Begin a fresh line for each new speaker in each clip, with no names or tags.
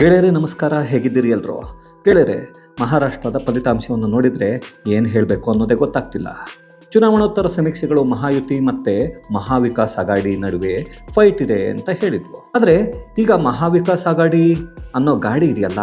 ಗೆಳೆಯರೇ, ನಮಸ್ಕಾರ. ಹೇಗಿದ್ದೀರಿ ಎಲ್ಲರೂ ಗೆಳೆಯರೆ, ಮಹಾರಾಷ್ಟ್ರದ ಫಲಿತಾಂಶವನ್ನು ನೋಡಿದರೆ ಏನು ಹೇಳಬೇಕು ಅನ್ನೋದೇ ಗೊತ್ತಾಗ್ತಿಲ್ಲ. ಚುನಾವಣೋತ್ತರ ಸಮೀಕ್ಷೆಗಳು ಮಹಾಯುತಿ ಮತ್ತೆ ಮಹಾವಿಕಾಸ್ ಅಗಾಡಿ ನಡುವೆ ಫೈಟ್ ಇದೆ ಅಂತ ಹೇಳಿದ್ವು. ಆದರೆ ಈಗ ಮಹಾವಿಕಾಸ್ ಅಗಾಡಿ ಅನ್ನೋ ಗಾಡಿ ಇದೆಯಲ್ಲ,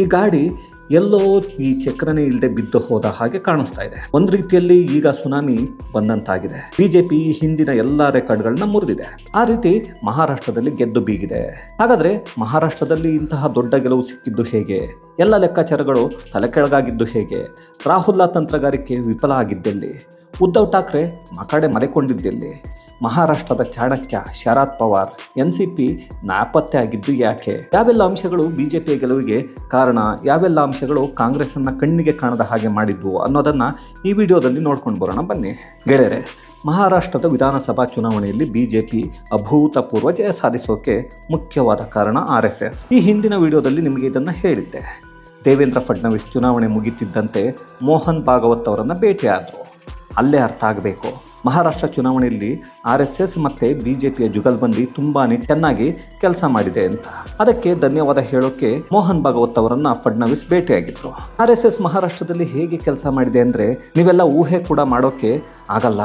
ಈ ಗಾಡಿ ಎಲ್ಲೋ ಈ ಚಕ್ರನೇ ಇಲ್ಲದೆ ಬಿದ್ದು ಹೋದ ಹಾಗೆ ಕಾಣಿಸ್ತಾ ಇದೆ. ಒಂದು ರೀತಿಯಲ್ಲಿ ಈಗ ಸುನಾಮಿ ಬಂದಂತಾಗಿದೆ. ಬಿಜೆಪಿ ಹಿಂದಿನ ಎಲ್ಲಾ ರೆಕಾರ್ಡ್ಗಳನ್ನ ಮುರಿದಿದೆ. ಆ ರೀತಿ ಮಹಾರಾಷ್ಟ್ರದಲ್ಲಿ ಗೆದ್ದು ಬೀಗಿದೆ. ಹಾಗಾದ್ರೆ ಮಹಾರಾಷ್ಟ್ರದಲ್ಲಿ ಇಂತಹ ದೊಡ್ಡ ಗೆಲುವು ಸಿಕ್ಕಿದ್ದು ಹೇಗೆ? ಎಲ್ಲ ಲೆಕ್ಕಾಚಾರಗಳು ತಲೆ ಕೆಳಗಾಗಿದ್ದು ಹೇಗೆ? ರಾಹುಲ್ ತಂತ್ರಗಾರಿಕೆ ವಿಫಲ ಆಗಿದ್ದೆಲ್ಲಿ? ಉದ್ಧವ್ ಠಾಕ್ರೆ ಮಕಡೆ ಮರೆಕೊಂಡಿದ್ದೆಲ್ಲಿ? ಮಹಾರಾಷ್ಟ್ರದ Chanakya Sharad Pawar N C P ನಾಪತ್ತೆ ಆಗಿದ್ದು ಯಾಕೆ? ಯಾವೆಲ್ಲ ಅಂಶಗಳು ಬಿಜೆಪಿಯ ಗೆಲುವಿಗೆ ಕಾರಣ? ಯಾವೆಲ್ಲ ಅಂಶಗಳು ಕಾಂಗ್ರೆಸ್ ಅನ್ನ ಕಣ್ಣಿಗೆ ಕಾಣದ ಹಾಗೆ ಮಾಡಿದ್ವು ಅನ್ನೋದನ್ನ ಈ ವಿಡಿಯೋದಲ್ಲಿ ನೋಡ್ಕೊಂಡು ಬರೋಣ. ಬನ್ನಿ. ಗೆಳೆಯರೆ, ಮಹಾರಾಷ್ಟ್ರದ ವಿಧಾನಸಭಾ ಚುನಾವಣೆಯಲ್ಲಿ ಬಿಜೆಪಿ ಅಭೂತಪೂರ್ವ ಜಯ ಸಾಧಿಸೋಕೆ ಮುಖ್ಯವಾದ ಕಾರಣ ಆರ್ ಎಸ್ ಎಸ್. ಈ ಹಿಂದಿನ ವಿಡಿಯೋದಲ್ಲಿ ನಿಮಗೆ ಇದನ್ನ ಹೇಳಿದ್ದೆ. ದೇವೇಂದ್ರ ಫಡ್ನವೀಸ್ ಚುನಾವಣೆ ಮುಗಿತಿದ್ದಂತೆ ಮೋಹನ್ ಭಾಗವತ್ ಅವರನ್ನು ಭೇಟಿಯಾದರು. ಅಲ್ಲೇ ಅರ್ಥ ಆಗಬೇಕು. ಮಹಾರಾಷ್ಟ್ರ ಚುನಾವಣೆಯಲ್ಲಿ ಆರ್ ಎಸ್ ಎಸ್ ಮತ್ತು ಬಿ ಜೆ ಪಿಯ ಜುಗಲ್ಬಂದಿ ತುಂಬಾ ಚೆನ್ನಾಗಿ ಕೆಲಸ ಮಾಡಿದೆ ಅಂತ. ಅದಕ್ಕೆ ಧನ್ಯವಾದ ಹೇಳೋಕೆ ಮೋಹನ್ ಭಾಗವತ್ ಅವರನ್ನ ಫಡ್ನವೀಸ್ ಭೇಟಿಯಾಗಿದ್ರು. ಆರ್ ಎಸ್ ಎಸ್ ಮಹಾರಾಷ್ಟ್ರದಲ್ಲಿ ಹೇಗೆ ಕೆಲಸ ಮಾಡಿದೆ ಅಂದರೆ ನೀವೆಲ್ಲ ಊಹೆ ಕೂಡ ಮಾಡೋಕೆ ಆಗಲ್ಲ.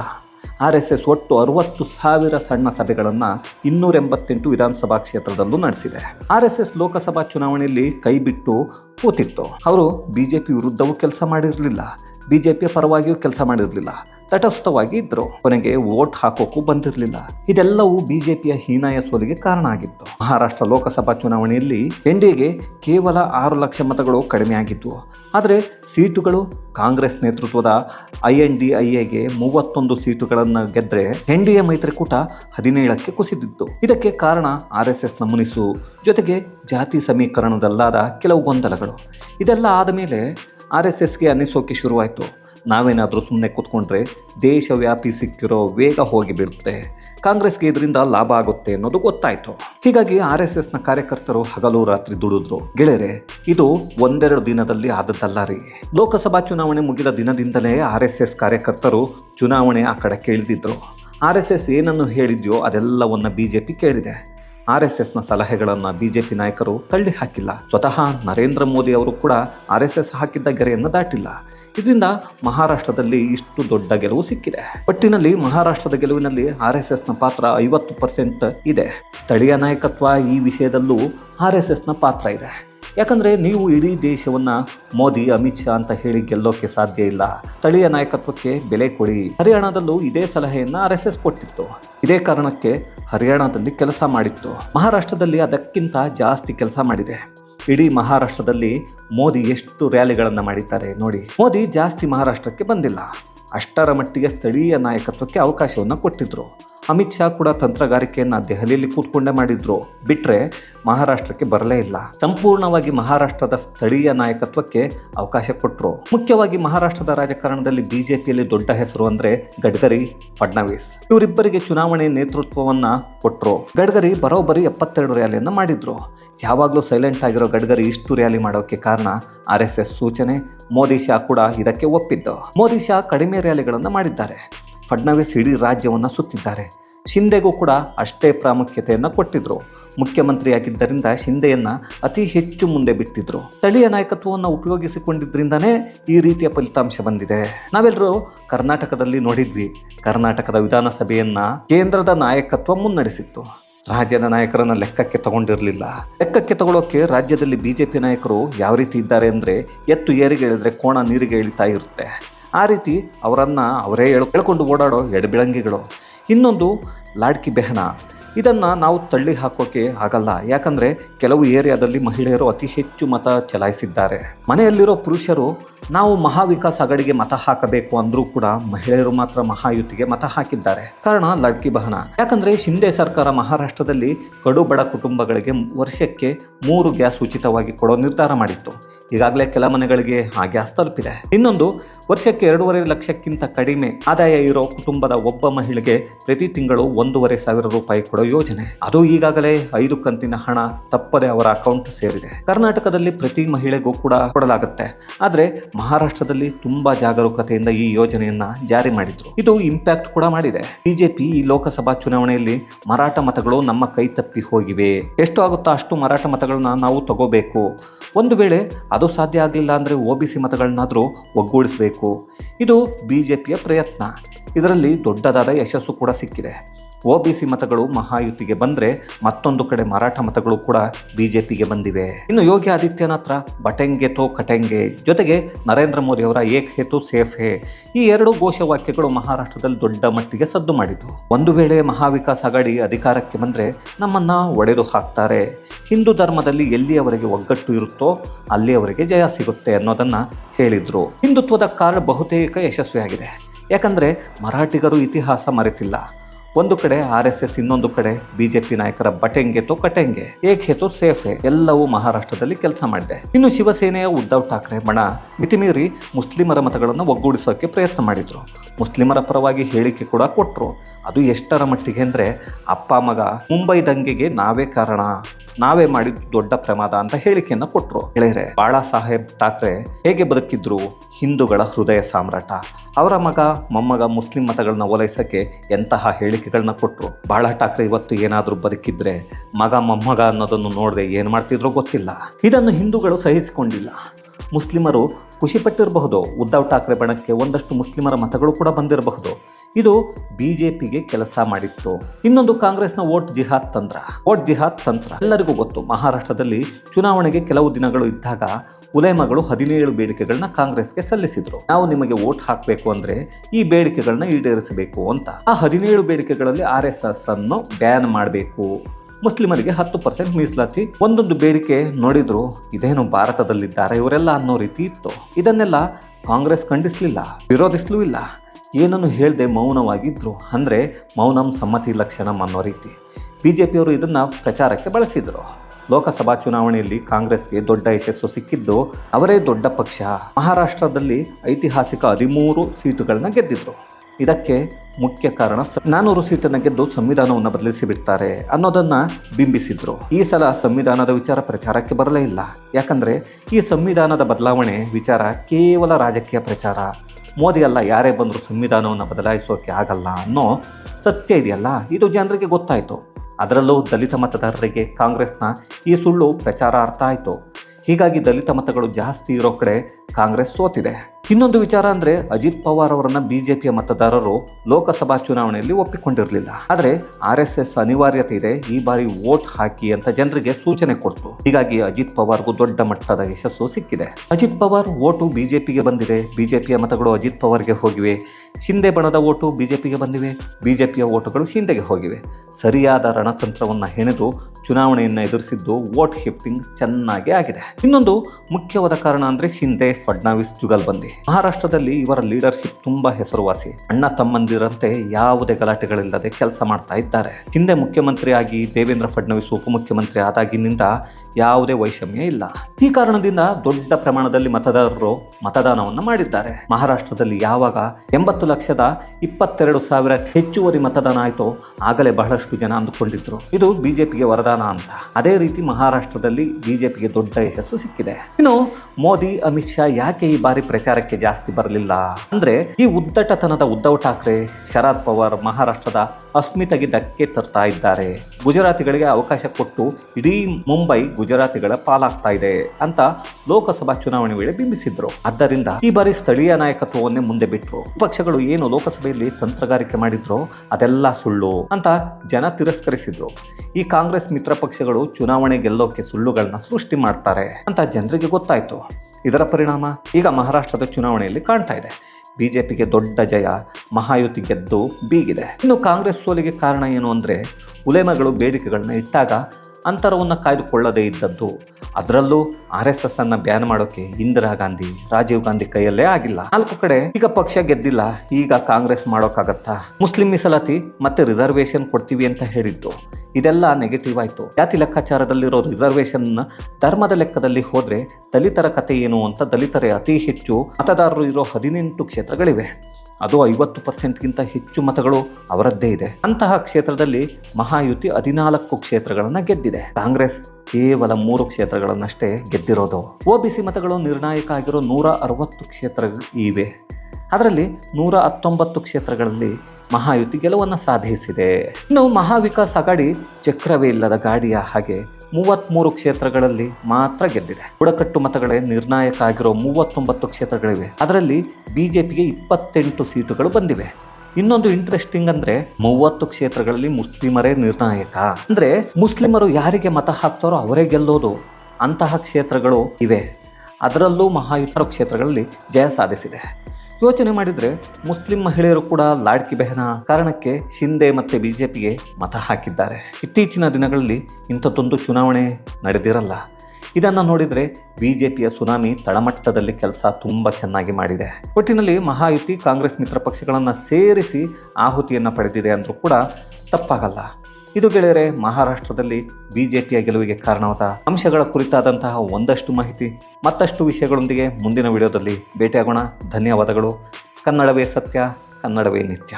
ಆರ್ ಎಸ್ ಎಸ್ ಒಟ್ಟು ಅರವತ್ತು ಸಾವಿರ ಸಣ್ಣ ಸಭೆಗಳನ್ನು ಇನ್ನೂರ ಎಂಬತ್ತೆಂಟು ವಿಧಾನಸಭಾ ಕ್ಷೇತ್ರದಲ್ಲೂ ನಡೆಸಿದೆ. ಆರ್ ಎಸ್ ಎಸ್ ಲೋಕಸಭಾ ಚುನಾವಣೆಯಲ್ಲಿ ಕೈ ಬಿಟ್ಟು ಕೂತಿತ್ತು. ಅವರು ಬಿಜೆಪಿ ವಿರುದ್ಧವೂ ಕೆಲಸ ಮಾಡಿರಲಿಲ್ಲ. ಬಿಜೆಪಿಯ ಪರವಾಗಿಯೂ ಕೆಲಸ ಮಾಡಿರಲಿಲ್ಲ. ತಟಸ್ಥವಾಗಿ ಇದ್ರು. ಕೊನೆಗೆ ವೋಟ್ ಹಾಕೋಕ್ಕೂ ಬಂದಿರಲಿಲ್ಲ. ಇದೆಲ್ಲವೂ ಬಿಜೆಪಿಯ ಹೀನಾಯ ಸೋಲಿಗೆ ಕಾರಣ ಆಗಿತ್ತು. ಮಹಾರಾಷ್ಟ್ರ ಲೋಕಸಭಾ ಚುನಾವಣೆಯಲ್ಲಿ ಎನ್ಡಿಎಗೆ ಕೇವಲ ಆರು ಲಕ್ಷ ಮತಗಳು ಕಡಿಮೆ ಆಗಿದ್ವು. ಆದರೆ ಸೀಟುಗಳು ಕಾಂಗ್ರೆಸ್ ನೇತೃತ್ವದ ಐ ಎನ್ ಡಿ ಐ ಎಗೆ ಮೂವತ್ತೊಂದು ಸೀಟುಗಳನ್ನು ಗೆದ್ದರೆ ಎನ್ ಡಿ ಎ ಮೈತ್ರಿಕೂಟ ಹದಿನೇಳಕ್ಕೆ ಕುಸಿದಿತ್ತು. ಇದಕ್ಕೆ ಕಾರಣ ಆರ್ ಎಸ್ ಎಸ್ನ ಮುನಿಸು ಜೊತೆಗೆ ಜಾತಿ ಸಮೀಕರಣದಲ್ಲಾದ ಕೆಲವು ಗೊಂದಲಗಳು. ಇದೆಲ್ಲ ಆದ ಮೇಲೆ ಆರ್ ಎಸ್ ಎಸ್ಗೆ ಅನ್ನಿಸೋಕೆ ಶುರುವಾಯಿತು. ನಾವೇನಾದರೂ ಸುಮ್ಮನೆ ಕೂತ್ಕೊಂಡ್ರೆ ದೇಶವ್ಯಾಪಿ ಸಿಕ್ಕಿರೋ ವೇಗ ಹೋಗಿ ಬಿಡುತ್ತೆ ಕಾಂಗ್ರೆಸ್ಗೆ ಇದರಿಂದ ಲಾಭ ಆಗುತ್ತೆ ಅನ್ನೋದು ಗೊತ್ತಾಯಿತು. ಹೀಗಾಗಿ ಆರ್ ಎಸ್ ಎಸ್ನ ಕಾರ್ಯಕರ್ತರು ಹಗಲು ರಾತ್ರಿ ದುಡಿದ್ರು. ಗೆಳೆಯರೆ, ಇದು ಒಂದೆರಡು ದಿನದಲ್ಲಿ ಆದದ್ದಲ್ಲ ರೀ. ಲೋಕಸಭಾ ಚುನಾವಣೆ ಮುಗಿದ ದಿನದಿಂದಲೇ ಆರ್ ಎಸ್ ಎಸ್ ಕಾರ್ಯಕರ್ತರು ಚುನಾವಣೆ ಆ ಕಡೆ ಕೇಳಿದ್ರು ಆರ್ ಎಸ್ ಎಸ್ ಏನನ್ನು ಹೇಳಿದ್ಯೋ ಅದೆಲ್ಲವನ್ನ ಬಿಜೆಪಿ ಜೆ ಪಿ ಎಸ್ ಎಸ್ನ ಸಲಹೆಗಳನ್ನು ಬಿಜೆಪಿ ನಾಯಕರು ತಳ್ಳಿ ಹಾಕಿಲ್ಲ. ಸ್ವತಃ ನರೇಂದ್ರ ಮೋದಿ ಅವರು ಕೂಡ ಆರ್ ಎಸ್ ಎಸ್ ಹಾಕಿದ್ದ ಗೆರೆಯನ್ನು ದಾಟಿಲ್ಲ. ಇದರಿಂದ ಮಹಾರಾಷ್ಟ್ರದಲ್ಲಿ ಇಷ್ಟು ದೊಡ್ಡ ಗೆಲುವು ಸಿಕ್ಕಿದೆ. ಒಟ್ಟಿನಲ್ಲಿ ಮಹಾರಾಷ್ಟ್ರದ ಗೆಲುವಿನಲ್ಲಿ ಆರ್ ಎಸ್ ಎಸ್ನ ಪಾತ್ರ ಐವತ್ತು ಪರ್ಸೆಂಟ್ ಇದೆ. ಸ್ಥಳೀಯ ನಾಯಕತ್ವ ಈ ವಿಷಯದಲ್ಲೂ ಆರ್ ಎಸ್ ಎಸ್ನ ಪಾತ್ರ ಇದೆ. ಯಾಕಂದ್ರೆ ನೀವು ಇಡೀ ದೇಶವನ್ನ ಮೋದಿ, ಅಮಿತ್ ಶಾ ಅಂತ ಹೇಳಿ ಗೆಲ್ಲೋಕೆ ಸಾಧ್ಯ ಇಲ್ಲ. ಸ್ಥಳೀಯ ನಾಯಕತ್ವಕ್ಕೆ ಬೆಲೆ ಕೊಡಿ. ಹರಿಯಾಣದಲ್ಲೂ ಇದೇ ಸಲಹೆಯನ್ನು ಆರ್ ಕೊಟ್ಟಿತ್ತು. ಇದೇ ಕಾರಣಕ್ಕೆ ಹರಿಯಾಣದಲ್ಲಿ ಕೆಲಸ ಮಾಡಿತ್ತು. ಮಹಾರಾಷ್ಟ್ರದಲ್ಲಿ ಅದಕ್ಕಿಂತ ಜಾಸ್ತಿ ಕೆಲಸ ಮಾಡಿದೆ. ಇಡೀ ಮಹಾರಾಷ್ಟ್ರದಲ್ಲಿ ಮೋದಿ ಎಷ್ಟು ರ್ಯಾಲಿಗಳನ್ನು ಮಾಡಿದ್ದಾರೆ ನೋಡಿ. ಮೋದಿ ಜಾಸ್ತಿ ಮಹಾರಾಷ್ಟ್ರಕ್ಕೆ ಬಂದಿಲ್ಲ. ಅಷ್ಟರ ಮಟ್ಟಿಗೆ ಸ್ಥಳೀಯ ನಾಯಕತ್ವಕ್ಕೆ ಅವಕಾಶವನ್ನು ಕೊಟ್ಟಿದ್ರು. ಅಮಿತ್ ಶಾ ಕೂಡ ತಂತ್ರಗಾರಿಕೆಯನ್ನ ದೆಹಲಿಯಲ್ಲಿ ಕೂತ್ಕೊಂಡೇ ಮಾಡಿದ್ರು. ಬಿಟ್ಟರೆ ಮಹಾರಾಷ್ಟ್ರಕ್ಕೆ ಬರಲೇ ಇಲ್ಲ. ಸಂಪೂರ್ಣವಾಗಿ ಮಹಾರಾಷ್ಟ್ರದ ಸ್ಥಳೀಯ ನಾಯಕತ್ವಕ್ಕೆ ಅವಕಾಶ ಕೊಟ್ಟರು ಮುಖ್ಯವಾಗಿ ಮಹಾರಾಷ್ಟ್ರದ ರಾಜಕಾರಣದಲ್ಲಿ ಬಿಜೆಪಿಯಲ್ಲಿ ದೊಡ್ಡ ಹೆಸರು ಅಂದ್ರೆ ಗಡ್ಕರಿ ಫಡ್ನವೀಸ್. ಇವರಿಬ್ಬರಿಗೆ ಚುನಾವಣೆ ನೇತೃತ್ವವನ್ನ ಕೊಟ್ಟರು ಗಡ್ಕರಿ ಬರೋಬ್ಬರಿ ಎಪ್ಪತ್ತೆರಡು ರ್ಯಾಲಿಯನ್ನು ಮಾಡಿದ್ರು. ಯಾವಾಗಲೂ ಸೈಲೆಂಟ್ ಆಗಿರೋ ಗಡ್ಕರಿ ಇಷ್ಟು ರ್ಯಾಲಿ ಮಾಡೋಕೆ ಕಾರಣ ಆರ್ ಸೂಚನೆ. ಮೋದಿ ಶಾ ಕೂಡ ಇದಕ್ಕೆ ಒಪ್ಪಿದ್ದು. ಮೋದಿ ಶಾ ಕಡಿಮೆ ರ್ಯಾಲಿಗಳನ್ನು ಮಾಡಿದ್ದಾರೆ. ಫಡ್ನವೀಸ್ ಇಡೀ ರಾಜ್ಯವನ್ನು ಸುತ್ತಿದ್ದಾರೆ. ಶಿಂದೆಗೂ ಕೂಡ ಅಷ್ಟೇ ಪ್ರಾಮುಖ್ಯತೆಯನ್ನು ಕೊಟ್ಟಿದ್ರು. ಮುಖ್ಯಮಂತ್ರಿಯಾಗಿದ್ದರಿಂದ ಶಿಂದೆಯನ್ನು ಅತಿ ಹೆಚ್ಚು ಮುಂದೆ ಬಿಟ್ಟಿದ್ರು. ಸ್ಥಳೀಯ ನಾಯಕತ್ವವನ್ನು ಉಪಯೋಗಿಸಿಕೊಂಡಿದ್ದರಿಂದನೇ ಈ ರೀತಿಯ ಫಲಿತಾಂಶ ಬಂದಿದೆ. ನಾವೆಲ್ಲರೂ ಕರ್ನಾಟಕದಲ್ಲಿ ನೋಡಿದ್ವಿ. ಕರ್ನಾಟಕದ ವಿಧಾನಸಭೆಯನ್ನು ಕೇಂದ್ರದ ನಾಯಕತ್ವ ಮುನ್ನಡೆಸಿತ್ತು. ರಾಜ್ಯದ ನಾಯಕರನ್ನ ಲೆಕ್ಕಕ್ಕೆ ತಗೊಂಡಿರಲಿಲ್ಲ. ಲೆಕ್ಕಕ್ಕೆ ತಗೊಳ್ಳೋಕೆ ರಾಜ್ಯದಲ್ಲಿ ಬಿಜೆಪಿ ನಾಯಕರು ಯಾವ ರೀತಿ ಇದ್ದಾರೆ ಅಂದರೆ ಎತ್ತು ಏರಿಗೆ ಇಳಿದ್ರೆ ಕೋಣ ನೀರಿಗೆ ಇಳಿತಾ ಇರುತ್ತೆ. ಆ ರೀತಿ ಅವರನ್ನು ಅವರೇ ಎಳ್ಕೊಂಡು ಓಡಾಡೋ ಎಡಬಿಳಂಗಿಗಳು ಇನ್ನೊಂದು ಲಾಡ್ಕಿ ಬೆಹನ. ಇದನ್ನು ನಾವು ತಳ್ಳಿ ಹಾಕೋಕೆ ಆಗಲ್ಲ. ಯಾಕಂದರೆ ಕೆಲವು ಏರಿಯಾದಲ್ಲಿ ಮಹಿಳೆಯರು ಅತಿ ಹೆಚ್ಚು ಮತ ಚಲಾಯಿಸಿದ್ದಾರೆ. ಮನೆಯಲ್ಲಿರೋ ಪುರುಷರು ನಾವು ಮಹಾವಿಕಾಸ್ ಅಗಡಿಗೆ ಮತ ಹಾಕಬೇಕು ಅಂದ್ರೂ ಕೂಡ ಮಹಿಳೆಯರು ಮಾತ್ರ ಮಹಾಯುತಿಗೆ ಮತ ಹಾಕಿದ್ದಾರೆ. ಕಾರಣ ಲಡ್ಕಿ ಬಹನ. ಯಾಕಂದ್ರೆ ಶಿಂದೆ ಸರ್ಕಾರ ಮಹಾರಾಷ್ಟ್ರದಲ್ಲಿ ಕಡು ಬಡ ಕುಟುಂಬಗಳಿಗೆ ವರ್ಷಕ್ಕೆ ಮೂರು ಗ್ಯಾಸ್ ಉಚಿತವಾಗಿ ಕೊಡೋ ನಿರ್ಧಾರ ಮಾಡಿತ್ತು. ಈಗಾಗಲೇ ಕೆಲ ಮನೆಗಳಿಗೆ ಆ ಗ್ಯಾಸ್ ತಲುಪಿದೆ. ಇನ್ನೊಂದು, ವರ್ಷಕ್ಕೆ ಎರಡೂವರೆ ಲಕ್ಷಕ್ಕಿಂತ ಕಡಿಮೆ ಆದಾಯ ಇರೋ ಕುಟುಂಬದ ಒಬ್ಬ ಮಹಿಳೆಗೆ ಪ್ರತಿ ತಿಂಗಳು ಒಂದೂವರೆ ಸಾವಿರ ರೂಪಾಯಿ ಕೊಡೋ ಯೋಜನೆ. ಅದು ಈಗಾಗಲೇ ಐದು ಕಂತಿನ ಹಣ ತಪ್ಪದೆ ಅವರ ಅಕೌಂಟ್ ಸೇರಿದೆ. ಕರ್ನಾಟಕದಲ್ಲಿ ಪ್ರತಿ ಮಹಿಳೆಗೂ ಕೂಡ ಕೊಡಲಾಗುತ್ತೆ. ಆದ್ರೆ ಮಹಾರಾಷ್ಟ್ರದಲ್ಲಿ ತುಂಬಾ ಜಾಗರೂಕತೆಯಿಂದ ಈ ಯೋಜನೆಯನ್ನ ಜಾರಿ ಮಾಡಿದ್ರು. ಇದು ಇಂಪ್ಯಾಕ್ಟ್ ಕೂಡ ಮಾಡಿದೆ. ಬಿಜೆಪಿ ಈ ಲೋಕಸಭಾ ಚುನಾವಣೆಯಲ್ಲಿ ಮರಾಠ ಮತಗಳು ನಮ್ಮ ಕೈ ತಪ್ಪಿ ಹೋಗಿವೆ. ಎಷ್ಟು ಆಗುತ್ತೋ ಅಷ್ಟು ಮರಾಠ ಮತಗಳನ್ನ ನಾವು ತಗೋಬೇಕು. ಒಂದು ವೇಳೆ ಅದು ಸಾಧ್ಯ ಆಗಲಿಲ್ಲ ಅಂದರೆ ಒ ಬಿ ಮತಗಳನ್ನಾದರೂ ಒಗ್ಗೂಡಿಸಬೇಕು. ಇದು ಬಿಜೆಪಿಯ ಪ್ರಯತ್ನ. ಇದರಲ್ಲಿ ದೊಡ್ಡದಾದ ಯಶಸ್ಸು ಕೂಡ ಸಿಕ್ಕಿದೆ. ಒ ಬಿ ಸಿ ಮತಗಳು ಮಹಾಯುತಿಗೆ ಬಂದರೆ ಮತ್ತೊಂದು ಕಡೆ ಮರಾಠ ಮತಗಳು ಕೂಡ ಬಿಜೆಪಿಗೆ ಬಂದಿವೆ. ಇನ್ನು ಯೋಗಿ ಆದಿತ್ಯನಾಥ್ರ ಬಟೆಂಗೆ ತೋ ಕಟೆಂಗೆ ಜೊತೆಗೆ ನರೇಂದ್ರ ಮೋದಿ ಅವರ ಏಕ್ ಹೇತು ಸೇಫ್ ಹೇ ಈ ಎರಡು ಘೋಷವಾಕ್ಯಗಳು ಮಹಾರಾಷ್ಟ್ರದಲ್ಲಿ ದೊಡ್ಡ ಮಟ್ಟಿಗೆ ಸದ್ದು ಮಾಡಿತು ಒಂದು ವೇಳೆ ಮಹಾವಿಕಾಸ್ ಅಗಾಡಿ ಅಧಿಕಾರಕ್ಕೆ ಬಂದರೆ ನಮ್ಮನ್ನ ಒಡೆದು ಹಾಕ್ತಾರೆ. ಹಿಂದೂ ಧರ್ಮದಲ್ಲಿ ಎಲ್ಲಿಯವರೆಗೆ ಒಗ್ಗಟ್ಟು ಇರುತ್ತೋ ಅಲ್ಲಿಯವರೆಗೆ ಜಯ ಸಿಗುತ್ತೆ ಅನ್ನೋದನ್ನ ಹೇಳಿದ್ರು. ಹಿಂದುತ್ವದ ಕಾರ್ಡ್ ಬಹುತೇಕ ಯಶಸ್ವಿಯಾಗಿದೆ. ಯಾಕಂದ್ರೆ ಮರಾಠಿಗರು ಇತಿಹಾಸ ಮರೆತಿಲ್ಲ. ಒಂದು ಕಡೆ ಆರ್ ಎಸ್ ಎಸ್, ಇನ್ನೊಂದು ಕಡೆ ಬಿಜೆಪಿ ನಾಯಕರ ಬಟೆಂಗೆ ತೋ ಕಟೆಂಗೆ. ಏಕೆ ತೋ ಸೇಫೆ ಎಲ್ಲವೂ ಮಹಾರಾಷ್ಟ್ರದಲ್ಲಿ ಕೆಲಸ ಮಾಡಿದೆ. ಇನ್ನು ಶಿವಸೇನೆಯ ಉದ್ಧವ್ ಠಾಕ್ರೆ ಬಣ ಮಿತಿಮೀರಿ ಮುಸ್ಲಿಮರ ಮತಗಳನ್ನು ಒಗ್ಗೂಡಿಸೋಕೆ ಪ್ರಯತ್ನ ಮಾಡಿದ್ರು. ಮುಸ್ಲಿಮರ ಪರವಾಗಿ ಹೇಳಿಕೆ ಕೂಡ ಕೊಟ್ಟರು ಅದು ಎಷ್ಟರ ಮಟ್ಟಿಗೆ ಅಂದರೆ ಅಪ್ಪ, ಮಗ ಮುಂಬೈ ದಂಗೆಗೆ ನಾವೇ ಕಾರಣ. ನಾವೇ ಮಾಡಿದ ದೊಡ್ಡ ಪ್ರಮಾದ ಅಂತ ಹೇಳಿಕೆಯನ್ನು ಕೊಟ್ಟರು ಗೆಳೆಯರೆ, ಬಾಳಾ ಸಾಹೇಬ್ ಠಾಕ್ರೆ ಹೇಗೆ ಬದುಕಿದ್ರು? ಹಿಂದೂಗಳ ಹೃದಯ ಸಾಮ್ರಾಟ. ಅವರ ಮಗ, ಮೊಮ್ಮಗ ಮುಸ್ಲಿಂ ಮತಗಳನ್ನ ಓಲೈಸೋಕ್ಕೆ ಎಂತಹ ಹೇಳಿಕೆಗಳನ್ನ ಕೊಟ್ಟರು ಬಾಳಾ ಠಾಕ್ರೆ, ಇವತ್ತು ಏನಾದರೂ ಬದುಕಿದ್ರೆ ಮಗ, ಮೊಮ್ಮಗ ಅನ್ನೋದನ್ನು ನೋಡದೆ ಏನು ಮಾಡ್ತಿದ್ರೋ ಗೊತ್ತಿಲ್ಲ. ಇದನ್ನು ಹಿಂದೂಗಳು ಸಹಿಸಿಕೊಂಡಿಲ್ಲ. ಮುಸ್ಲಿಮರು ಖುಷಿಪಟ್ಟಿರಬಹುದು ಉದ್ಧವ್ ಠಾಕ್ರೆ ಬಣಕ್ಕೆ ಒಂದಷ್ಟು ಮುಸ್ಲಿಮರ ಮತಗಳು ಕೂಡ ಬಂದಿರಬಹುದು. ಇದು ಬಿಜೆಪಿಗೆ ಕೆಲಸ ಮಾಡಿತ್ತು. ಇನ್ನೊಂದು ಕಾಂಗ್ರೆಸ್ನ ವೋಟ್ ಜಿಹಾದ್ ತಂತ್ರ. ವೋಟ್ ಜಿಹಾದ್ ತಂತ್ರ. ಎಲ್ಲರಿಗೂ ಗೊತ್ತು, ಮಹಾರಾಷ್ಟ್ರದಲ್ಲಿ ಚುನಾವಣೆಗೆ ಕೆಲವು ದಿನಗಳು ಇದ್ದಾಗ ಉಲೇಮಗಳು ಹದಿನೇಳು ಬೇಡಿಕೆಗಳನ್ನ ಕಾಂಗ್ರೆಸ್ಗೆ ಸಲ್ಲಿಸಿದ್ರು. ನಾವು ನಿಮಗೆ ವೋಟ್ ಹಾಕಬೇಕು ಅಂದ್ರೆ ಈ ಬೇಡಿಕೆಗಳನ್ನ ಈಡೇರಿಸಬೇಕು ಅಂತ. ಆ ಹದಿನೇಳು ಬೇಡಿಕೆಗಳಲ್ಲಿ ಆರ್ ಎಸ್ ಎಸ್ ಅನ್ನು ಬ್ಯಾನ್ ಮಾಡಬೇಕು. ಮುಸ್ಲಿಮರಿಗೆ ಹತ್ತು ಪರ್ಸೆಂಟ್ ಮೀಸಲಾತಿ. ಒಂದೊಂದು ಬೇಡಿಕೆ ನೋಡಿದ್ರು, ಇದೇನು ಭಾರತದಲ್ಲಿದ್ದಾರೆ ಇವರೆಲ್ಲ ಅನ್ನೋ ರೀತಿ ಇತ್ತು. ಇದನ್ನೆಲ್ಲ ಕಾಂಗ್ರೆಸ್ ಖಂಡಿಸಲಿಲ್ಲ, ವಿರೋಧಿಸಲೂ ಇಲ್ಲ. ಏನನ್ನು ಹೇಳದೆ ಮೌನವಾಗಿದ್ದರು ಅಂದರೆ ಮೌನಂ ಸಮ್ಮತಿ ಲಕ್ಷಣಂ ಅನ್ನೋ ರೀತಿ. ಬಿ ಜೆ ಪಿಯವರು ಇದನ್ನು ಪ್ರಚಾರಕ್ಕೆ ಬಳಸಿದರು. ಲೋಕಸಭಾ ಚುನಾವಣೆಯಲ್ಲಿ ಕಾಂಗ್ರೆಸ್ಗೆ ದೊಡ್ಡ ಯಶಸ್ಸು ಸಿಕ್ಕಿದ್ದು ಅವರೇ ದೊಡ್ಡ ಪಕ್ಷ. ಮಹಾರಾಷ್ಟ್ರದಲ್ಲಿ ಐತಿಹಾಸಿಕ ಹದಿಮೂರು ಸೀಟುಗಳನ್ನ ಗೆದ್ದಿದ್ದರು ಇದಕ್ಕೆ ಮುಖ್ಯ ಕಾರಣ ನಾನೂರು ಸೀಟನ್ನು ಗೆದ್ದು ಸಂವಿಧಾನವನ್ನು ಬದಲಿಸಿ ಬಿಡ್ತಾರೆ ಅನ್ನೋದನ್ನ ಬಿಂಬಿಸಿದ್ರು. ಈ ಸಲ ಸಂವಿಧಾನದ ವಿಚಾರ ಪ್ರಚಾರಕ್ಕೆ ಬರಲೇ ಇಲ್ಲ. ಯಾಕಂದರೆ ಈ ಸಂವಿಧಾನದ ಬದಲಾವಣೆ ವಿಚಾರ ಕೇವಲ ರಾಜಕೀಯ ಪ್ರಚಾರ. ಮೋದಿ ಅಲ್ಲ ಯಾರೇ ಬಂದರೂ ಸಂವಿಧಾನವನ್ನು ಬದಲಾಯಿಸೋಕೆ ಆಗಲ್ಲ ಅನ್ನೋ ಸತ್ಯ ಇದೆಯಲ್ಲ? ಇದು ಜನರಿಗೆ ಗೊತ್ತಾಯಿತು. ಅದರಲ್ಲೂ ದಲಿತ ಮತದಾರರಿಗೆ ಕಾಂಗ್ರೆಸ್ನ ಈ ಸುಳ್ಳು ಪ್ರಚಾರ ಅರ್ಥ ಆಯಿತು. ಹೀಗಾಗಿ ದಲಿತ ಮತಗಳು ಜಾಸ್ತಿ ಇರೋ ಕಡೆ ಕಾಂಗ್ರೆಸ್ ಸೋತಿದೆ. ಇನ್ನೊಂದು ವಿಚಾರ ಅಂದ್ರೆ ಅಜಿತ್ ಪವಾರ್ ಅವರನ್ನ ಬಿಜೆಪಿಯ ಮತದಾರರು ಲೋಕಸಭಾ ಚುನಾವಣೆಯಲ್ಲಿ ಒಪ್ಪಿಕೊಂಡಿರಲಿಲ್ಲ. ಆದರೆ ಆರ್ ಎಸ್ ಎಸ್ ಅನಿವಾರ್ಯತೆ ಇದೆ, ಈ ಬಾರಿ ವೋಟ್ ಹಾಕಿ ಅಂತ ಜನರಿಗೆ ಸೂಚನೆ ಕೊಡ್ತು. ಹೀಗಾಗಿ ಅಜಿತ್ ಪವಾರ್ಗೂ ದೊಡ್ಡ ಮಟ್ಟದ ಯಶಸ್ಸು ಸಿಕ್ಕಿದೆ. ಅಜಿತ್ ಪವಾರ್ ಓಟು ಬಿಜೆಪಿಗೆ ಬಂದಿದೆ. ಬಿಜೆಪಿಯ ಮತಗಳು ಅಜಿತ್ ಪವಾರ್ಗೆ ಹೋಗಿವೆ. ಶಿಂದೆ ಬಣದ ಓಟು ಬಿಜೆಪಿಗೆ ಬಂದಿವೆ. ಬಿಜೆಪಿಯ ಓಟುಗಳು ಶಿಂದೆಗೆ ಹೋಗಿವೆ. ಸರಿಯಾದ ರಣತಂತ್ರವನ್ನು ಹೆಣೆದು ಚುನಾವಣೆಯನ್ನು ಎದುರಿಸಿದ್ದು ವೋಟ್ ಶಿಫ್ಟಿಂಗ್ ಚೆನ್ನಾಗಿ ಆಗಿದೆ. ಇನ್ನೊಂದು ಮುಖ್ಯವಾದ ಕಾರಣ ಅಂದ್ರೆ ಶಿಂದೆ ಜುಗಲ್ ಜುಗಲ್ಬಂದಿ. ಮಹಾರಾಷ್ಟ್ರದಲ್ಲಿ ಇವರ ಲೀಡರ್ಶಿಪ್ ತುಂಬಾ ಹೆಸರುವಾಸಿ. ಅಣ್ಣ ತಮ್ಮಂದಿರಂತೆ ಯಾವುದೇ ಗಲಾಟೆಗಳಿಲ್ಲದೆ ಕೆಲಸ ಮಾಡ್ತಾ ಇದ್ದಾರೆ. ಹಿಂದೆ ಮುಖ್ಯಮಂತ್ರಿಯಾಗಿ ದೇವೇಂದ್ರ ಫಡ್ನವೀಸ್, ಉಪಮುಖ್ಯಮಂತ್ರಿ ಆದಾಗಿನಿಂದ ಯಾವುದೇ ವೈಷಮ್ಯ ಇಲ್ಲ. ಈ ಕಾರಣದಿಂದ ದೊಡ್ಡ ಪ್ರಮಾಣದಲ್ಲಿ ಮತದಾರರು ಮತದಾನವನ್ನು ಮಾಡಿದ್ದಾರೆ. ಮಹಾರಾಷ್ಟ್ರದಲ್ಲಿ ಯಾವಾಗ ಎಂಬತ್ತು ಲಕ್ಷದ ಇಪ್ಪತ್ತೆರಡು ಸಾವಿರ ಹೆಚ್ಚುವರಿ ಮತದಾನ ಆಯಿತು ಆಗಲೇ ಬಹಳಷ್ಟು ಜನ ಅಂದುಕೊಂಡಿದ್ರು. ಇದು ಬಿಜೆಪಿಗೆ ವರದಾನ ಅಂತ. ಅದೇ ರೀತಿ ಮಹಾರಾಷ್ಟ್ರದಲ್ಲಿ ಬಿಜೆಪಿಗೆ ದೊಡ್ಡ ಯಶಸ್ಸು ಸಿಕ್ಕಿದೆ. ಇನ್ನು ಮೋದಿ, ಅಮಿತ್ ಶಾ ಯಾಕೆ ಈ ಬಾರಿ ಪ್ರಚಾರಕ್ಕೆ ಜಾಸ್ತಿ ಬರಲಿಲ್ಲ. ಅಂದ್ರೆ ಈ ಉದ್ದಟತನದ ಉದ್ಧವ್ ಠಾಕ್ರೆ, ಶರದ್ ಪವಾರ್ ಮಹಾರಾಷ್ಟ್ರದ ಅಸ್ಮಿತೆಗೆ ಧಕ್ಕೆ ತರ್ತಾ ಇದ್ದಾರೆ. ಗುಜರಾತಿಗಳಿಗೆ ಅವಕಾಶ ಕೊಟ್ಟು ಇಡೀ ಮುಂಬೈ ಗುಜರಾತಿಗಳ ಪಾಲಾಗ್ತಾ ಇದೆ ಅಂತ ಲೋಕಸಭಾ ಚುನಾವಣೆ ವೇಳೆ ಬಿಂಬಿಸಿದ್ರು. ಆದ್ದರಿಂದ ಈ ಬಾರಿ ಸ್ಥಳೀಯ ನಾಯಕತ್ವವನ್ನೇ ಮುಂದೆ ಬಿಟ್ರು. ಪಕ್ಷಗಳು ಏನು ಲೋಕಸಭೆಯಲ್ಲಿ ತಂತ್ರಗಾರಿಕೆ ಮಾಡಿದ್ರೋ ಅದೆಲ್ಲ ಸುಳ್ಳು ಅಂತ ಜನ ತಿರಸ್ಕರಿಸಿದ್ರು. ಈ ಕಾಂಗ್ರೆಸ್ ಮಿತ್ರ ಪಕ್ಷಗಳು ಚುನಾವಣೆ ಗೆಲ್ಲೋಕೆ ಸುಳ್ಳುಗಳನ್ನ ಸೃಷ್ಟಿ ಮಾಡ್ತಾರೆ ಅಂತ ಜನರಿಗೆ ಗೊತ್ತಾಯ್ತು. ಇದರ ಪರಿಣಾಮ ಈಗ ಮಹಾರಾಷ್ಟ್ರದ ಚುನಾವಣೆಯಲ್ಲಿ ಕಾಣ್ತಾ ಇದೆ. ಬಿಜೆಪಿಗೆ ದೊಡ್ಡ ಜಯ, ಮಹಾಯುತಿ ಗೆದ್ದು ಬೀಗಿದೆ. ಇನ್ನು ಕಾಂಗ್ರೆಸ್ ಸೋಲಿಗೆ ಕಾರಣ ಏನು ಅಂದರೆ, ಉಲೇಮಗಳು ಬೇಡಿಕೆಗಳನ್ನ ಇಟ್ಟಾಗ ಅಂತರವನ್ನು ಕಾಯ್ದುಕೊಳ್ಳದೇ ಇದ್ದದ್ದು. ಅದರಲ್ಲೂ ಆರ್ ಎಸ್ ಎಸ್ ಅನ್ನ ಬ್ಯಾನ್ ಮಾಡೋಕೆ ಇಂದಿರಾ ಗಾಂಧಿ, ರಾಜೀವ್ ಗಾಂಧಿ ಕೈಯಲ್ಲೇ ಆಗಿಲ್ಲ. ನಾಲ್ಕು ಕಡೆ ಈಗ ಪಕ್ಷ ಗೆದ್ದಿಲ್ಲ, ಈಗ ಕಾಂಗ್ರೆಸ್ ಮಾಡೋಕ್ಕಾಗತ್ತಾ? ಮುಸ್ಲಿಂ ಮೀಸಲಾತಿ ಮತ್ತೆ ರಿಸರ್ವೇಶನ್ ಕೊಡ್ತೀವಿ ಅಂತ ಹೇಳಿದ್ದು. ಇದೆಲ್ಲ ನೆಗೆಟಿವ್ ಆಯಿತು. ಜಾತಿ ಲೆಕ್ಕಾಚಾರದಲ್ಲಿರೋ ರಿಸರ್ವೇಶನ್ ಧರ್ಮದ ಲೆಕ್ಕದಲ್ಲಿ ಹೋದ್ರೆ ದಲಿತರ ಕತೆ ಏನು ಅಂತ ದಲಿತರೇ ಅತಿ ಹೆಚ್ಚು ಮತದಾರರು ಇರೋ ಹದಿನೆಂಟು ಕ್ಷೇತ್ರಗಳಿವೆ. ಅದು ಐವತ್ತು ಪರ್ಸೆಂಟ್ಗಿಂತ ಹೆಚ್ಚು ಮತಗಳು ಅವರದ್ದೇ ಇದೆ. ಅಂತಹ ಕ್ಷೇತ್ರದಲ್ಲಿ ಮಹಾಯುತಿ ಹದಿನಾಲ್ಕು ಕ್ಷೇತ್ರಗಳನ್ನು ಗೆದ್ದಿದೆ. ಕಾಂಗ್ರೆಸ್ ಕೇವಲ ಮೂರು ಕ್ಷೇತ್ರಗಳನ್ನಷ್ಟೇ ಗೆದ್ದಿರೋದು. ಒ ಬಿ ಸಿ ಮತಗಳು ನಿರ್ಣಾಯಕ ಆಗಿರೋ ನೂರ ಅರವತ್ತು ಕ್ಷೇತ್ರಗಳು ಇವೆ. ಅದರಲ್ಲಿ ನೂರ ಹತ್ತೊಂಬತ್ತು ಕ್ಷೇತ್ರಗಳಲ್ಲಿ ಮಹಾಯುತಿ ಗೆಲುವನ್ನು ಸಾಧಿಸಿದೆ. ಇನ್ನು ಮಹಾವಿಕಾಸ್ ಅಗಾಡಿ ಚಕ್ರವೇ ಇಲ್ಲದ ಗಾಡಿಯ ಹಾಗೆ ಮೂವತ್ತ್ಮೂರು ಕ್ಷೇತ್ರಗಳಲ್ಲಿ ಮಾತ್ರ ಗೆದ್ದಿದೆ. ಬುಡಕಟ್ಟು ಮತಗಳೇ ನಿರ್ಣಾಯಕ ಆಗಿರೋ ಮೂವತ್ತೊಂಬತ್ತು ಕ್ಷೇತ್ರಗಳಿವೆ. ಅದರಲ್ಲಿ ಬಿಜೆಪಿಗೆ ಇಪ್ಪತ್ತೆಂಟು ಸೀಟುಗಳು ಬಂದಿವೆ. ಇನ್ನೊಂದು ಇಂಟ್ರೆಸ್ಟಿಂಗ್ ಅಂದ್ರೆ ಮೂವತ್ತು ಕ್ಷೇತ್ರಗಳಲ್ಲಿ ಮುಸ್ಲಿಮರೇ ನಿರ್ಣಾಯಕ. ಅಂದ್ರೆ ಮುಸ್ಲಿಮರು ಯಾರಿಗೆ ಮತ ಹಾಕ್ತಾರೋ ಅವರೇ ಗೆಲ್ಲೋದು. ಅಂತಹ ಕ್ಷೇತ್ರಗಳು ಇವೆ. ಅದರಲ್ಲೂ ಮಹಾಯುತರ ಕ್ಷೇತ್ರಗಳಲ್ಲಿ ಜಯ ಸಾಧಿಸಿದೆ. ಯೋಚನೆ ಮಾಡಿದರೆ ಮುಸ್ಲಿಂ ಮಹಿಳೆಯರು ಕೂಡ ಲಾಡ್ಕಿ ಬೆಹನ ಕಾರಣಕ್ಕೆ ಶಿಂದೆ ಮತ್ತು ಬಿಜೆಪಿಗೆ ಮತ ಹಾಕಿದ್ದಾರೆ. ಇತ್ತೀಚಿನ ದಿನಗಳಲ್ಲಿ ಇಂಥದ್ದೊಂದು ಚುನಾವಣೆ ನಡೆದಿರಲ್ಲ. ಇದನ್ನು ನೋಡಿದರೆ ಬಿಜೆಪಿಯ ಸುನಾಮಿ ತಳಮಟ್ಟದಲ್ಲಿ ಕೆಲಸ ತುಂಬ ಚೆನ್ನಾಗಿ ಮಾಡಿದೆ. ಒಟ್ಟಿನಲ್ಲಿ ಮಹಾಯುತಿ ಕಾಂಗ್ರೆಸ್ ಮಿತ್ರ ಪಕ್ಷಗಳನ್ನು ಸೇರಿಸಿ ಆಹುತಿಯನ್ನು ಪಡೆದಿದೆ ಅಂದರೂ ಕೂಡ ತಪ್ಪಾಗಲ್ಲ. ಇದು ಗೆಳೆಯರೆ, ಮಹಾರಾಷ್ಟ್ರದಲ್ಲಿ ಬಿಜೆಪಿಯ ಗೆಲುವಿಗೆ ಕಾರಣವಾದ ಅಂಶಗಳ ಕುರಿತಾದಂತಹ ಒಂದಷ್ಟು ಮಾಹಿತಿ, ಮತ್ತಷ್ಟು ವಿಷಯಗಳೊಂದಿಗೆ ಮುಂದಿನ ವಿಡಿಯೋದಲ್ಲಿ ಭೇಟಿಯಾಗೋಣ. ಧನ್ಯವಾದಗಳು. ಕನ್ನಡವೇ ಸತ್ಯ, ಕನ್ನಡವೇ ನಿತ್ಯ.